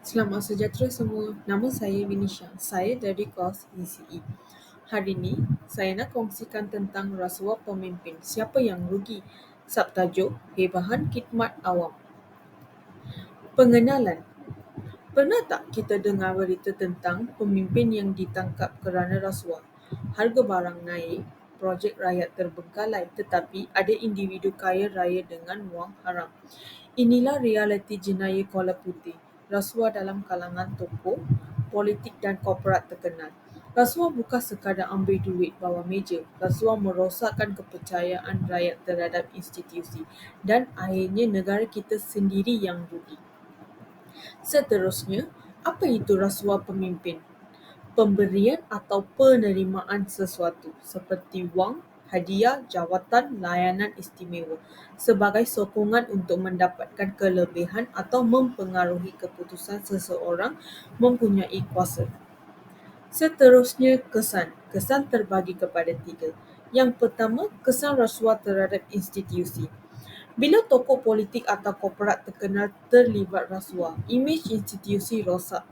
Selamat sejahtera semua. Nama saya Vinisha. Saya dari kos ECE. Hari ini, saya nak kongsikan tentang rasuah pemimpin. Siapa yang rugi? Subtajuk, Hebahan Khidmat Awam. Pengenalan. Pernah tak kita dengar berita tentang pemimpin yang ditangkap kerana rasuah? Harga barang naik, projek rakyat terbengkalai tetapi ada individu kaya raya dengan wang haram. Inilah realiti jenayah Kuala Putih. Rasuah dalam kalangan tokoh, politik dan korporat terkenal. Rasuah bukan sekadar ambil duit bawah meja. Rasuah merosakkan kepercayaan rakyat terhadap institusi dan akhirnya negara kita sendiri yang rugi. Seterusnya, apa itu rasuah pemimpin? Pemberian atau penerimaan sesuatu seperti wang, hadiah, jawatan, layanan istimewa sebagai sokongan untuk mendapatkan kelebihan atau mempengaruhi keputusan seseorang mempunyai kuasa. Seterusnya, kesan. Kesan terbagi kepada tiga. Yang pertama, kesan rasuah terhadap institusi. Bila tokoh politik atau korporat terkenal terlibat rasuah, imej institusi rosak.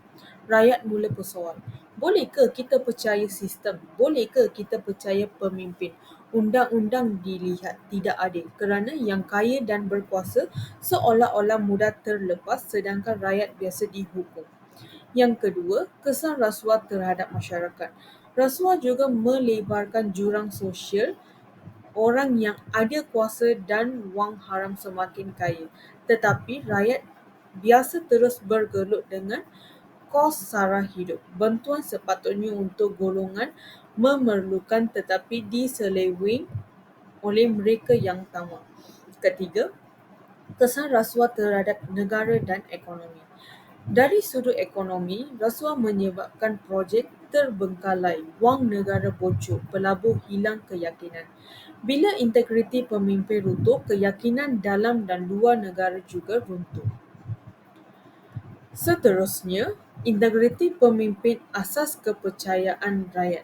Rakyat mula bersoal, bolehkah kita percaya sistem? Bolehkah kita percaya pemimpin? Undang-undang dilihat tidak adil kerana yang kaya dan berkuasa seolah-olah mudah terlepas sedangkan rakyat biasa dihukum. Yang kedua, kesan rasuah terhadap masyarakat. Rasuah juga melebarkan jurang sosial orang yang ada kuasa dan wang haram semakin kaya. Tetapi rakyat biasa terus bergelut dengan kos sara hidup. Bantuan sepatutnya untuk golongan memerlukan tetapi diseleweng oleh mereka yang tamak. Ketiga, kesan rasuah terhadap negara dan ekonomi. Dari sudut ekonomi, rasuah menyebabkan projek terbengkalai, wang negara bocor, pelabur hilang keyakinan. Bila integriti pemimpin runtuh, keyakinan dalam dan luar negara juga runtuh. Seterusnya, integriti pemimpin asas kepercayaan rakyat.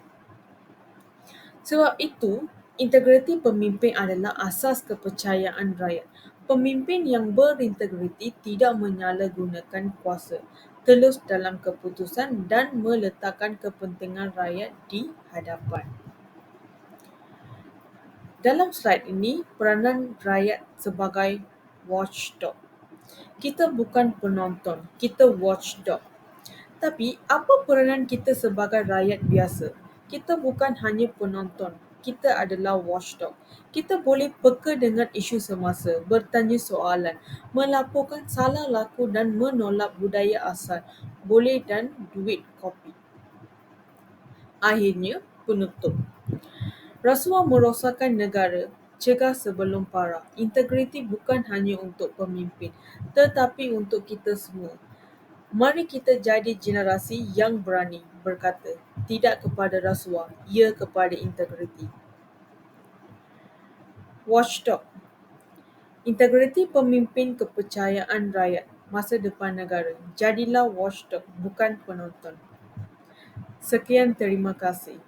Sebab itu, integriti pemimpin adalah asas kepercayaan rakyat. Pemimpin yang berintegriti tidak menyalahgunakan kuasa, telus dalam keputusan dan meletakkan kepentingan rakyat di hadapan. Dalam slide ini, peranan rakyat sebagai watchdog. Kita bukan penonton, kita watchdog. Tapi apa peranan kita sebagai rakyat biasa? Kita bukan hanya penonton, kita adalah watchdog. Kita boleh peka dengan isu semasa, bertanya soalan, melaporkan salah laku dan menolak budaya asal, boleh dan duit kopi. Akhirnya, penutup. Rasuah merosakkan negara, cegah sebelum parah. Integriti bukan hanya untuk pemimpin, tetapi untuk kita semua. Mari kita jadi generasi yang berani berkata tidak kepada rasuah, ya kepada integriti. Watchdog Integriti pemimpin kepercayaan rakyat masa depan negara. Jadilah watchdog, bukan penonton. Sekian terima kasih.